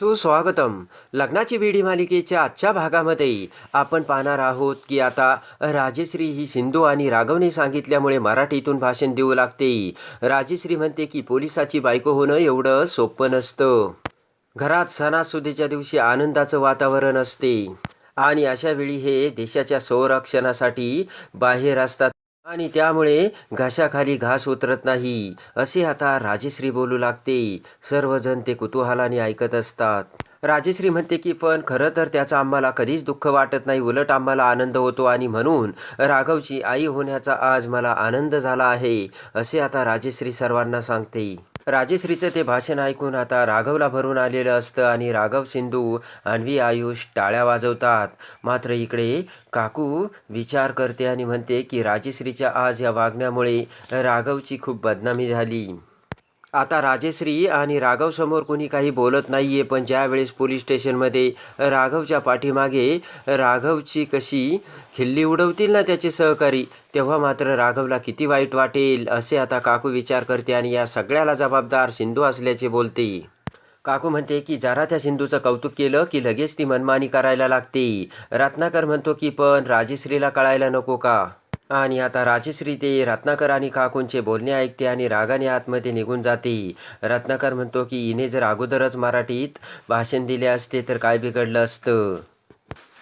सुस्वागतम. लग्नाची बेडी मालिकेच्या आजच्या भागामध्ये आपण पाहणार आहोत की आता राजेश्री ही सिंधू आणि राघवने सांगितल्यामुळे मराठीतून भाषण देऊ लागते. राजेश्री म्हणते की पोलिसाची बायको होणं एवढं सोपं नसतं. घरात सणासुदीच्या दिवशी आनंदाचं वातावरण असते. आणि अशा वेळी हे देशाच्या संरक्षणासाठी बाहेर असतात. आणि त्यामुळे घशाखाली घास उतरत नाही असे आता राजेश्री बोलू लागते. सर्वजण ते कुतूहलाने ऐकत असतात. राजेश्री म्हणते की पण खरं तर त्याचा आम्हाला कधीच दुःख वाटत नाही. उलट आम्हाला आनंद होतो आणि म्हणून राघवची आई होण्याचा आज मला आनंद झाला आहे असे आता राजेश्री सर्वांना सांगते. राजेश्रीचं ते भाषण ऐकून आता राघवला भरून आलेलं असतं आणि राघव सिंधू अन्वी आयुष टाळ्या वाजवतात. मात्र इकडे काकू विचार करते आणि म्हणते की राजेश्रीच्या आज या वागण्यामुळे राघवची खूप बदनामी झाली. आता राजेश्री आणि राघव समोर कोणी काही बोलत नाही आहे पण ज्यावेळेस पोलीस स्टेशनमध्ये राघवच्या पाठीमागे राघवची कशी खिल्ली उडवतील ना त्याचे सहकारी तेव्हा मात्र राघवला किती वाईट वाटेल असे आता काकू विचार करते आणि या सगळ्याला जबाबदार सिंधू असल्याचे बोलते. काकू म्हणते की जरा त्या सिंधूचं कौतुक केलं की लगेच ती मनमानी करायला लागते. रत्नाकर म्हणतो की पण राजेश्रीला कळायला नको का? आणि आता राजेश्री ते रत्नाकर आणि काकूंचे बोलणे ऐकते आणि रागाने आतमध्ये निघून जाते. रत्नाकर म्हणतो की हिने जर अगोदरच मराठीत भाषण दिले असते तर काय बिघडलं असतं?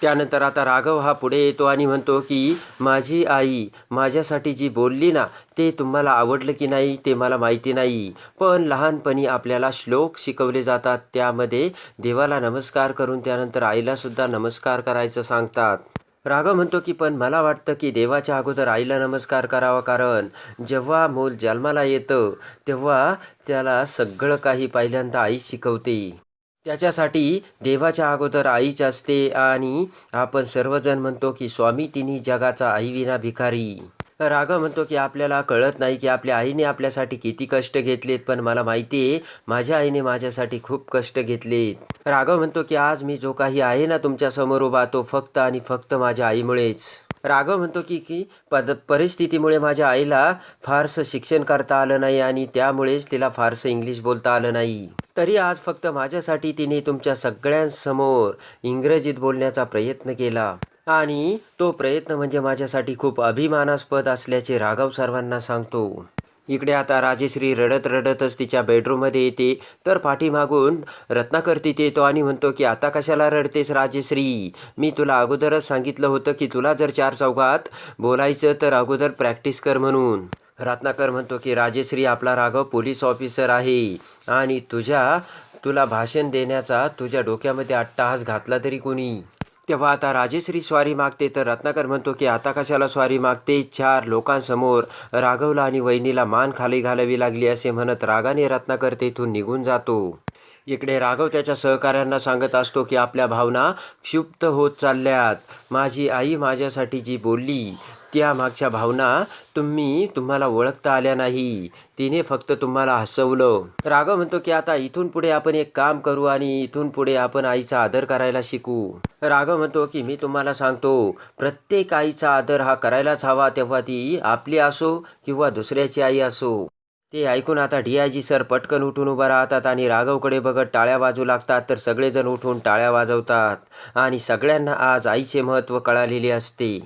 त्यानंतर आता राघव हा पुढे येतो आणि म्हणतो की माझी आई माझ्यासाठी जी बोलली ना ते तुम्हाला आवडलं की नाही ते मला माहिती नाही. पण लहानपणी आपल्याला श्लोक शिकवले जातात. त्यामध्ये देवाला नमस्कार करून त्यानंतर आईलासुद्धा नमस्कार करायचं सांगतात. राघव म्हणतो की पण मला वाटतं की देवाच्या अगोदर आईला नमस्कार करावा कारण जेव्हा मूल जन्माला येतं तेव्हा त्याला सगळं काही पहिल्यांदा आई शिकवते. त्याच्यासाठी देवाच्या अगोदर आईच असते आणि आपण सर्वजण म्हणतो की स्वामी तिन्ही जगाचा आईविना भिकारी. राघव म्हणतो की आपल्याला कळत नाही की आपल्या आईने आपल्यासाठी किती कष्ट घेतलेत पण मला माहिती आहे माझ्या आईने माझ्यासाठी खूप कष्ट घेतलेत. राघव म्हणतो की आज मी जो काही आहे ना तुमच्यासमोर उभा तो फक्त आणि फक्त माझ्या आईमुळेच. राघव म्हणतो की की पद परिस्थितीमुळे माझ्या आईला फारसं शिक्षण करता आलं नाही आणि त्यामुळेच तिला फारसं इंग्लिश बोलता आलं नाही. तरी आज फक्त माझ्यासाठी तिने तुमच्या सगळ्यांसमोर इंग्रजीत बोलण्याचा प्रयत्न केला. आणि तो प्रयत्न म्हणजे माझ्यासाठी खूप अभिमानास्पद असल्याचे राघव सर्वांना सांगतो. इकडे आता राजेश्री रडत रडतच तिच्या बेडरूममध्ये येते. तर पाठीमागून रत्नाकर तिथे येतो आणि म्हणतो की आता कशाला रडतेस राजेश्री? मी तुला अगोदरच सांगितलं होतं की तुला जर चार चौघात बोलायचं तर अगोदर प्रॅक्टिस कर म्हणून. रत्नाकर म्हणतो की राजेश्री आपला राघव पोलीस ऑफिसर आहे आणि तुझ्या तुला भाषण देण्याचा तुझ्या डोक्यामध्ये अट्टाहास घातला तरी कोणी? तेव्हा आता राजेश्री स्वारी मागते तर रत्नाकर म्हणतो की आता कशाला स्वारी मागते? चार लोकांसमोर राघवला आणि वहिनीला मान खाली घालावी लागली असे म्हणत रागाने रत्नाकर तेथून निघून जातो. इकडे राघव त्याच्या सहकाऱ्यांना सांगत असतो की आपल्या भावना क्षुप्त होत चालल्यात. माझी आई माझ्यासाठी जी बोलली त्या मागच्या भावना तुम्ही तुम्हाला ओळखता आल्या नाही. तिने फक्त तुम्हाला हसवलं. राघव म्हणतो की आता इथून पुढे आपण एक काम करू आणि इथून पुढे आपण आईचा आदर करायला शिकू. राघव म्हणतो की मी तुम्हाला सांगतो प्रत्येक आईचा आदर हा करायलाच हवा तेव्हा ती आपली असो किंवा दुसऱ्याची आई असो. ते ऐकून आता डी आय जी सर पटकन उठून उभा राहतात आणि राघवकडे बघत टाळ्या वाजू लागतात तर सगळेजण उठून टाळ्या वाजवतात. आणि सगळ्यांना आज आईचे महत्त्व कळालेले असते.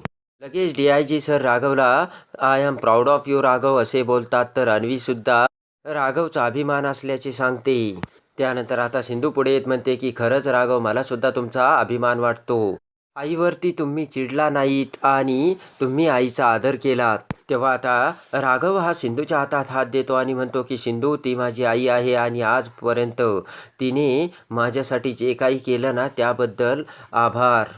लगेच D I G sir राघवला I am proud of you Raghav असे बोलतात. तर अन्वीसुद्धा राघवचा अभिमान असल्याचे सांगते. त्यानंतर आता सिंधू पुढे येत म्हणते की खरंच राघव मलासुद्धा तुमचा अभिमान वाटतो. आईवरती तुम्ही चिडला नाहीत आणि तुम्ही आईचा आदर केलात. तेव्हा आता राघव हा सिंधूच्या हातात हात देतो आणि म्हणतो की सिंधू ती माझी आई आहे आणि आजपर्यंत तिने माझ्यासाठी जे काही केलं ना त्याबद्दल आभार.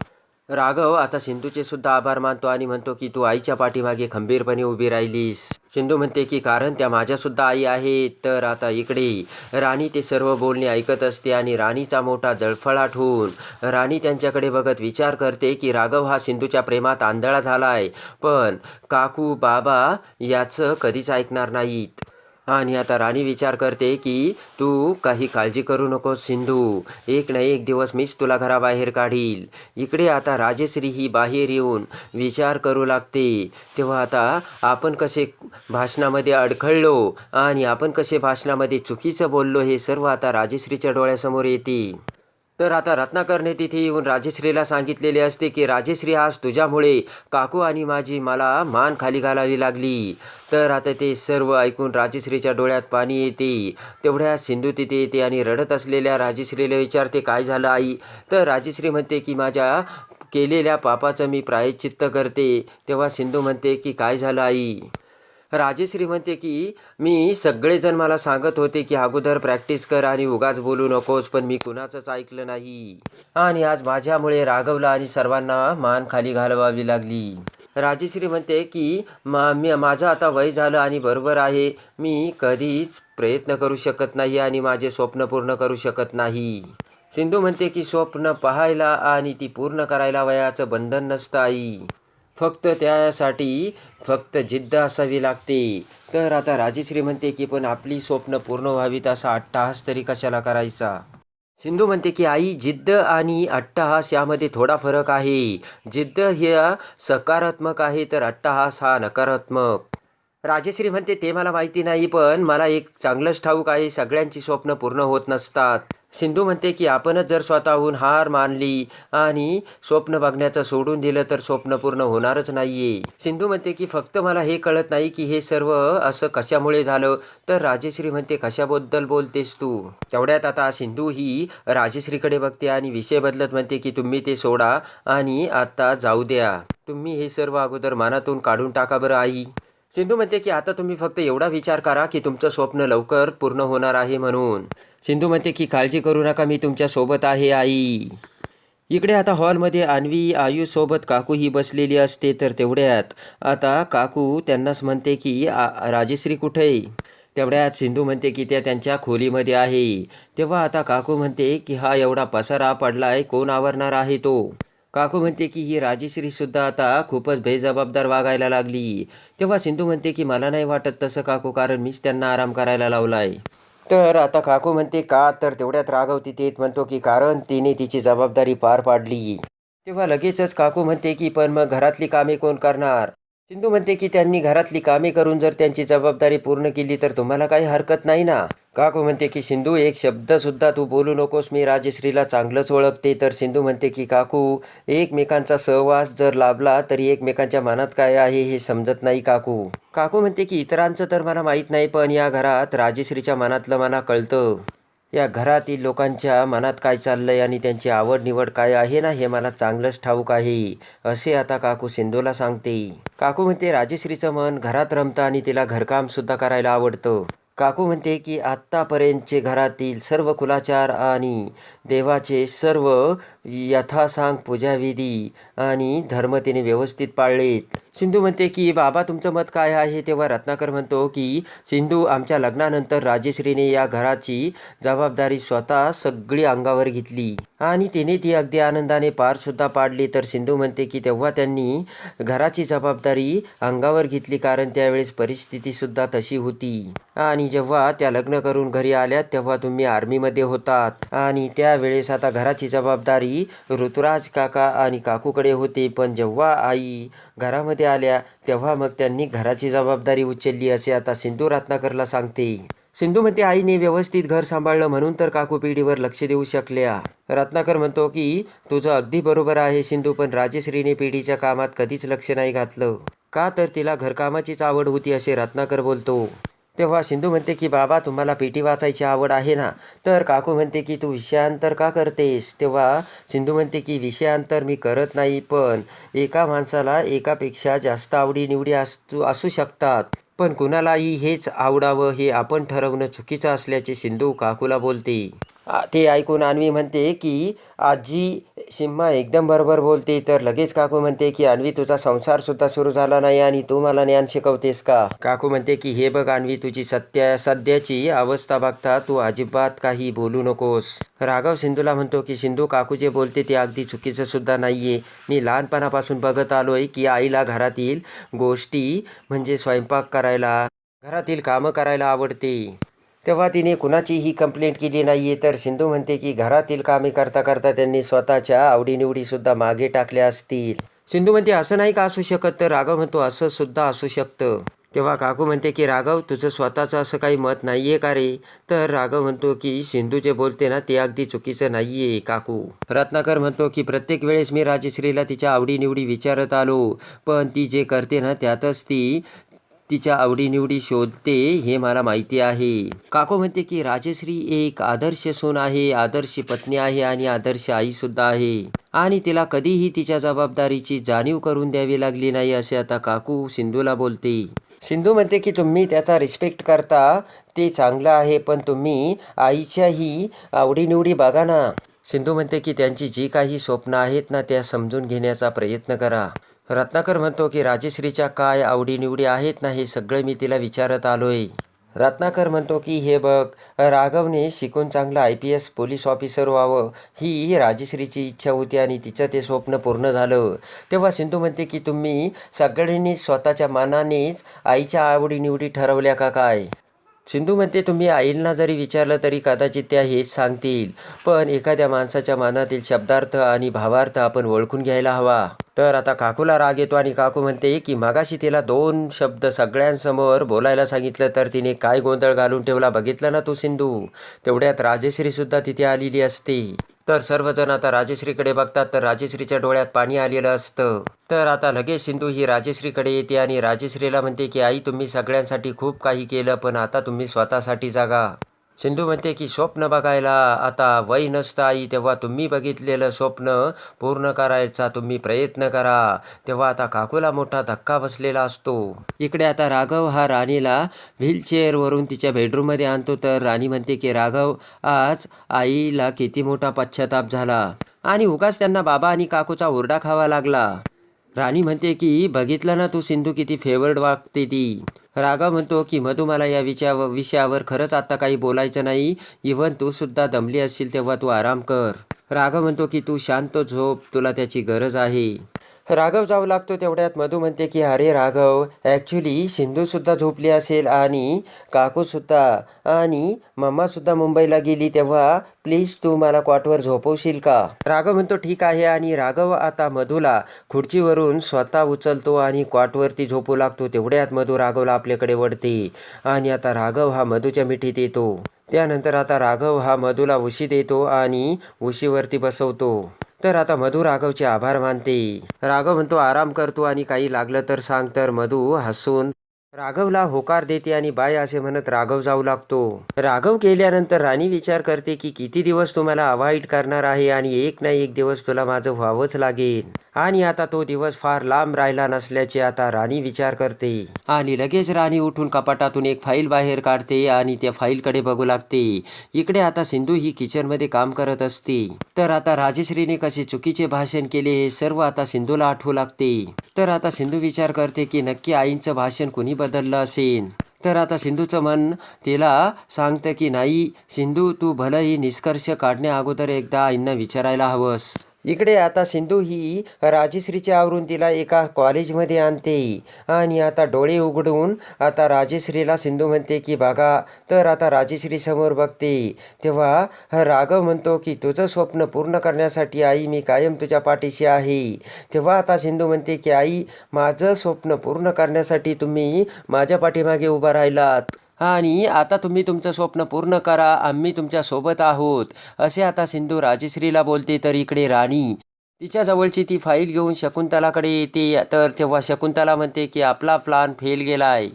राघव आता सिंधूचे सुद्धा आभार मानतो आणि म्हणतो की तू आईच्या पाठीमागे खंबीरपणे उभी राहिलीस. सिंधू म्हणते की कारण त्या माझ्यासुद्धा आई आहेत. तर आता इकडे राणी ते सर्व बोलणे ऐकत असते आणि राणीचा मोठा जळफळाट होऊन राणी त्यांच्याकडे बघत विचार करते की राघव हा सिंधूच्या प्रेमात आंधळा झाला आहे पण काकू बाबा याचं कधीच ऐकणार नाहीत. आणि आता राणी विचार करते की तू काही काळजी करू नकोस सिंधू. एक ना एक दिवस मीच तुला घराबाहेर काढील. इकडे आता राजेश्री ही बाहेर येऊन विचार करू लागते. तेव्हा आता आपण कसे भाषणामध्ये अडखळलो आणि आपण कसे भाषणामध्ये चुकीचं बोललो हे सर्व आता राजेश्रीच्या डोळ्यासमोर येते. तर आता रत्नाकरने तिथे येऊन राजेश्रीला सांगितलेले असते की राजेश्री आज तुझ्यामुळे काकू आणि माझी मला मान खाली घालावी लागली. तर आता ते सर्व ऐकून राजेश्रीच्या डोळ्यात पाणी येते. तेवढ्या सिंधू तिथे येते आणि रडत असलेल्या राजेश्रीला विचारते काय झालं आई? तर राजश्री म्हणते की माझ्या केलेल्या पापाचं मी प्रायश्चित्त करते. तेव्हा सिंधू म्हणते की काय झालं आई? राजश्री म्हणते की मी सगळेजण मला सांगत होते की अगोदर प्रॅक्टिस कर आणि उगाच बोलू नकोस पण मी कुणाचंच ऐकलं नाही. आणि आज माझ्यामुळे रागवला आणि सर्वांना मान खाली घालवावी लागली. राजश्री म्हणते की मा मी माझं आता वय झालं आणि बरोबर आहे. मी कधीच प्रयत्न करू शकत नाही आणि माझे स्वप्न पूर्ण करू शकत नाही. सिंधू म्हणते की स्वप्न पाहायला आणि ती पूर्ण करायला वयाचं बंधन नसतं आई. फक्त त्यासाठी फक्त जिद्द असावी लागते. तर आता राजश्री म्हणते की पण आपली स्वप्न पूर्ण व्हावीत असा अट्टाहास तरी कशाला करायचा? सिंधू म्हणते की आई जिद्द आणि अट्टहास यामध्ये थोडा फरक आहे. जिद्द हे सकारात्मक आहे तर अट्टहास हा नकारात्मक. राजेश्री म्हणते ते मला माहिती नाही पण मला एक चांगलंच ठाऊक आहे. सगळ्यांची स्वप्न पूर्ण होत नसतात. सिंधू म्हणते की आपणच जर स्वतःहून हार मानली आणि स्वप्न बघण्याचं सोडून दिलं तर स्वप्न पूर्ण होणारच नाहीये. सिंधू म्हणते की फक्त मला हे कळत नाही की हे सर्व असं कशामुळे झालं? तर राजश्री म्हणते कशाबद्दल बोलतेस तू? तेवढ्यात आता सिंधू ही राजश्रीकडे बघते आणि विषय बदलत म्हणते की तुम्ही ते सोडा आणि आता जाऊ द्या. तुम्ही हे सर्व अगोदर मनातून काढून टाका बरं आई. सिंधू म्हणते की आता तुम्ही फक्त एवढा विचार करा की तुमचं स्वप्न लवकर पूर्ण होणार आहे म्हणून. सिंधू म्हणते की काळजी करू नका मी तुमच्यासोबत आहे आई. इकडे आता हॉलमध्ये अन्वी आयुसोबत काकू ही बसलेली असते तर तेवढ्यात आता काकू त्यांनाच म्हणते की आ- राजेश्री कुठे आहे? तेवढ्यात सिंधू म्हणते की त्या त्यांच्या खोलीमध्ये आहे. तेव्हा आता काकू म्हणते की हा एवढा पसारा पडलाय कोण आवरणार आहे तो? काकू म्हणते की ही राजेश्रीसुद्धा आता खूपच बेजबाबदार वागायला लागली. तेव्हा सिंधू म्हणते की मला नाही वाटत तसं काकू कारण मीच त्यांना आराम करायला लावलाय. तर आता काकू म्हणते का तर तेवढ्यात राघव तिथे येत म्हणतो की कारण तिने तिची जबाबदारी पार पाडली. तेव्हा लगेचच काकू म्हणते की पण मग घरातली कामे कोण करणार? सिंधू म्हणते की त्यांनी घरातली कामे करून जर त्यांची जबाबदारी पूर्ण केली तर तुम्हाला काही हरकत नाही ना? काकू म्हणते की सिंधू एक शब्दसुद्धा तू बोलू नकोस. मी राजश्रीला चांगलंच ओळखते. तर सिंधू म्हणते की काकू एकमेकांचा सहवास जर लाभला तरी एकमेकांच्या मनात काय आहे हे समजत नाही काकू. काकू म्हणते की इतरांचं तर मला माहीत नाही पण या घरात राजश्रीच्या मनातलं मला कळतं. या घरातील लोकांच्या मनात काय चाललंय आणि त्यांची आवड निवड काय आहे ना हे मला चांगलंच ठाऊक आहे असे आता काकू सिंधूला सांगते. काकू म्हणते राजश्रीचं मन घरात रमतं आणि तिला घरकामसुद्धा करायला आवडतं. काकू म्हणते की आत्तापर्यंतचे घरातील सर्व कुलाचार आणि देवाचे सर्व यथासांग पूजाविधी आणि धर्म तिने व्यवस्थित पाळलेत. सिंधू म्हणते की बाबा तुमचं मत काय आहे? तेव्हा रत्नाकर म्हणतो की सिंधू आमच्या लग्नानंतर राजेश्रीने या घराची जबाबदारी स्वतः सगळी अंगावर घेतली. आणि तिने ती अगदी आनंदाने पारसुद्धा पाडली. तर सिंधू म्हणते की तेव्हा त्यांनी घराची जबाबदारी अंगावर घेतली कारण त्यावेळेस परिस्थितीसुद्धा तशी होती. आणि जेव्हा त्या लग्न करून घरी आल्या तेव्हा तुम्ही आर्मीमध्ये होतात. आणि त्यावेळेस आता घराची जबाबदारी ऋतुराज काका आणि काकूकडे होते. पण जेव्हा आई घरामध्ये आल्या तेव्हा मग त्यांनी घराची जबाबदारी उचलली असे आता सिंधू रत्नाकरला सांगते. सिंधुमती आईने व्यवस्थित घर सांभाळलं म्हणून तर काकू पिढीवर लक्ष देऊ शकल्या. रत्नाकर म्हणतो की तुझं अगदी बरोबर आहे सिंधू पण राजश्रीने पिढीच्या कामात कधीच लक्ष नाही घातलं. का तर तिला घरकामाचीच आवड होती असे रत्नाकर बोलतो. तेव्हा सिंधू म्हणते की बाबा तुम्हाला पेटी वाचायची आवड आहे ना? तर काकू म्हणते की तू विषयांतर का करतेस? तेव्हा सिंधू म्हणते की विषयांतर मी करत नाही पण एका माणसाला एकापेक्षा जास्त आवडीनिवडी असू असू शकतात. पण कुणालाही हेच आवडावं हे आपण ठरवणं चुकीचं असल्याचे सिंधू काकूला बोलते. ते ऐकून अन्वी म्हणते की आजी सिम्मा एकदम बरोबर बोलते तर लगेच काकू म्हणते की अन्वी तुझा संसार सुद्धा सुरू झाला नाही आणि तू मला ज्ञान शिकवतेस का? काकू म्हणते की हे बघ अन्वी तुझी सत्य सध्याची अवस्था बघता तू अजिबात काही बोलू नकोस. राघव सिंधूला म्हणतो की सिंधू काकू जे बोलते ते अगदी चुकीचं सुद्धा नाहीये. मी लहानपणापासून बघत आलोय की आईला घरातील गोष्टी म्हणजे स्वयंपाक करायला घरातील कामं करायला आवडते. तेव्हा तिने कुणाचीही कंप्लेंट केली नाही आहे तर सिंधू म्हणते की घरातील कामे करता करता त्यांनी स्वतःच्या आवडीनिवडीसुद्धा मागे टाकल्या असतील. सिंधू म्हणते असं नाही का असू शकत? तर राघव म्हणतो असं सुद्धा असू शकतं. तेव्हा काकू म्हणते की राघव तुझं स्वतःचं असं काही मत नाही आहे का रे? तर राघव म्हणतो की सिंधू जे बोलते ना ते अगदी चुकीचं नाही आहे काकू. रत्नाकर म्हणतो की प्रत्येक वेळेस मी राजश्रीला तिच्या आवडीनिवडी विचारत आलो. पण ती जे करते ना त्यातच ती तिच्या आवडीनिवडी शोधते हे मला माहिती आहे. काको म्हणते की राजश्री एक आदर्श सून आहे आदर्श पत्नी आहे आणि आदर्श आईसुद्धा आहे. आणि तिला कधीही तिच्या जबाबदारीची जाणीव करून द्यावी लागली नाही असे आता काकू सिंधूला बोलते. सिंधू म्हणते की तुम्ही त्याचा रिस्पेक्ट करता ते चांगलं आहे पण तुम्ही आईच्याही आवडीनिवडी बघा ना. सिंधू म्हणते की त्यांची जी काही स्वप्न आहेत ना त्या समजून घेण्याचा प्रयत्न करा. रत्नाकर म्हणतो की राजश्रीच्या काय आवडीनिवडी आहेत ना हे सगळं मी तिला विचारत आलोय. रत्नाकर म्हणतो की हे बघ राघवने शिकून चांगलं I P S police officer व्हावं ही राजश्रीची इच्छा होती आणि तिचं ते स्वप्न पूर्ण झालं. तेव्हा सिंधू म्हणते की तुम्ही सगळ्यांनी स्वतःच्या मनानेच आईच्या आवडीनिवडी ठरवल्या का काय? सिंधू म्हणते तुम्ही आईंना जरी विचारलं तरी कदाचित त्या हेच सांगतील पण एखाद्या माणसाच्या मनातील शब्दार्थ आणि भावार्थ आपण ओळखून घ्यायला हवा. तर आता काकूला राग येतो आणि काकू म्हणते की मागाशी तिला दोन शब्द सगळ्यांसमोर बोलायला सांगितलं तर तिने काय गोंधळ घालून ठेवला बघितलं ना तू सिंधू? तेवढ्यात राजेश्रीसुद्धा तिथे आलेली असते. तर सर्वजण आता राजश्रीकडे बघतात तर राजश्रीच्या डोळ्यात पाणी आलेलं असतं. तर आता लगेच सिंधू ही राजेश्रीकडे येते आणि राजश्रीला म्हणते की आई तुम्ही सगळ्यांसाठी खूप काही केलं पण आता तुम्ही स्वतःसाठी जागा. सिंधू म्हणते की स्वप्न बघायला आता वय नसतं आई. तेव्हा तुम्ही बघितलेलं स्वप्न पूर्ण करायचा तुम्ही प्रयत्न करा. तेव्हा आता काकूला मोठा धक्का बसलेला असतो. इकडे आता राघव हा राणीला व्हीलचेअरवरून तिच्या बेडरूममध्ये आणतो. तर राणी म्हणते की राघव आज आईला किती मोठा पश्चाताप झाला. आणि उगाच त्यांना बाबा आणि काकूचा ओरडा खावा लागला. राणी म्हणते की बघितलं ना तू सिंधू किती फेवर्ड वागते ती. राघव म्हणतो की मधू मला या विषयावर विषयावर खरंच आता काही बोलायचं नाही. इव्हन तू सुद्धा दमली असशील तेव्हा तू आराम कर. राघव म्हणतो की तू शांत झोप तुला त्याची गरज आहे. राघव जाऊ लागतो तेवढ्यात मधू म्हणते की अरे राघव ॲक्च्युली सिंधूसुद्धा झोपली असेल आणि काकूसुद्धा आणि मम्मासुद्धा मुंबईला गेली तेव्हा प्लीज तू मला क्वाटवर झोपवशील का? राघव म्हणतो ठीक आहे. आणि राघव आता मधूला खुर्चीवरून स्वतः उचलतो आणि क्वाटवरती झोपू लागतो. तेवढ्यात मधू राघवला आपल्याकडे वळते आणि आता राघव हा मधूच्या मिठीत येतो. त्यानंतर आता राघव हा मधूला उशी देतो आणि उशीवरती बसवतो. तर आता मधू राघवचे आभार मानते. राघव म्हणतो आराम करतो आणि काही लागलं तर सांग. तर मधू हसून राघवला होकार देते आणि बाय असे म्हणत राघव जाऊ लागतो. राघव गेल्यानंतर राणी विचार करते की किती दिवस तुम्हाला अवॉइड करणार आहे आणि एक ना एक दिवस तुला माझं व्हावंच लागेल. आणि आता तो दिवस फार लांब राहिला नसल्याचे आता राणी विचार करते. आणि लगेच राणी उठून कपाटातून एक फाईल बाहेर काढते आणि त्या फाईलकडे बघू लागते. इकडे आता सिंधू ही किचनमध्ये काम करत असते. तर आता राजश्रीने कसे चुकीचे भाषण केले हे सर्व आता सिंधूला आठवू लागते. तर आता सिंधू विचार करते की नक्की आईंचं भाषण कुणी बदललं असेल तर आता सिंधूचं मन तिला सांगतं की नाही सिंधू तू भलंही निष्कर्ष काढण्या अगोदर एकदा आईंना विचारायला हवंस. इकडे आता सिंधू ही राजेश्रीच्या आवृत्तीला एका कॉलेजमध्ये आणते. आणि आता डोळे उघडून आता राजेश्रीला सिंधू म्हणते की बघा तर आता राजेश्री समोर बघते. तेव्हा राघव म्हणतो की तुझं स्वप्न पूर्ण करण्यासाठी आई मी कायम तुझ्या पाठीशी आहे. तेव्हा आता सिंधू म्हणते की आई माझं स्वप्न पूर्ण करण्यासाठी तुम्ही माझ्या पाठीमागे उभा राहिलात. आणि आता तुम्ही तुमचं स्वप्न पूर्ण करा आम्ही तुमच्यासोबत आहोत. असे आता सिंधू राजश्रीला बोलते तर इकडे राणी. तिच्या जवळची ती फाईल घेऊन शकुंतलाकडे येते. तर तेव्हा शकुंतला म्हणते की आपला प्लान फेल गेलाय.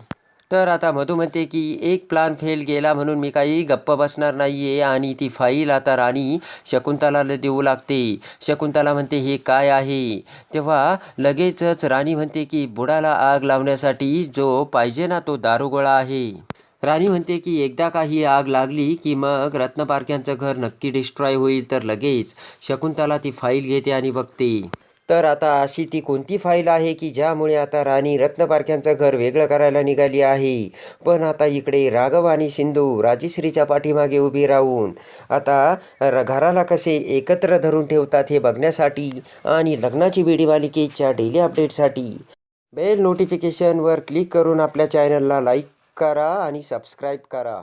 तर आता मधू म्हणते की एक प्लान फेल गेला म्हणून मी काही गप्प बसणार नाही आहे आणि ती फाईल आता राणी शकुंतलाला देऊ लागते. शकुंतला म्हणते हे काय आहे? तेव्हा लगेचच राणी म्हणते की बुडाला आग लावण्यासाठी जो पाहिजे ना तो दारुगोळा आहे. राणी म्हणते की एकदा काही आग लागली की मग रत्नपारख्यांचं घर नक्की डिस्ट्रॉय होईल तर लगेच शकुंतला ती फाईल घेते आणि बघते. तर आता अशी ती कोणती फाईल आहे की ज्यामुळे आता राणी रत्नपारख्यांचं घर वेगळं करायला निघाली आहे? पण आता इकडे राघव आणि सिंधू राजश्रीच्या पाठीमागे उभी राहून आता र- घराला कसे एकत्र धरून ठेवतात हे बघण्यासाठी आणि लग्नाची वेडी मालिकेच्या डेली अपडेटसाठी बेल नोटिफिकेशनवर क्लिक करून आपल्या चॅनलला लाईक करा आणि सबस्क्राईब करा.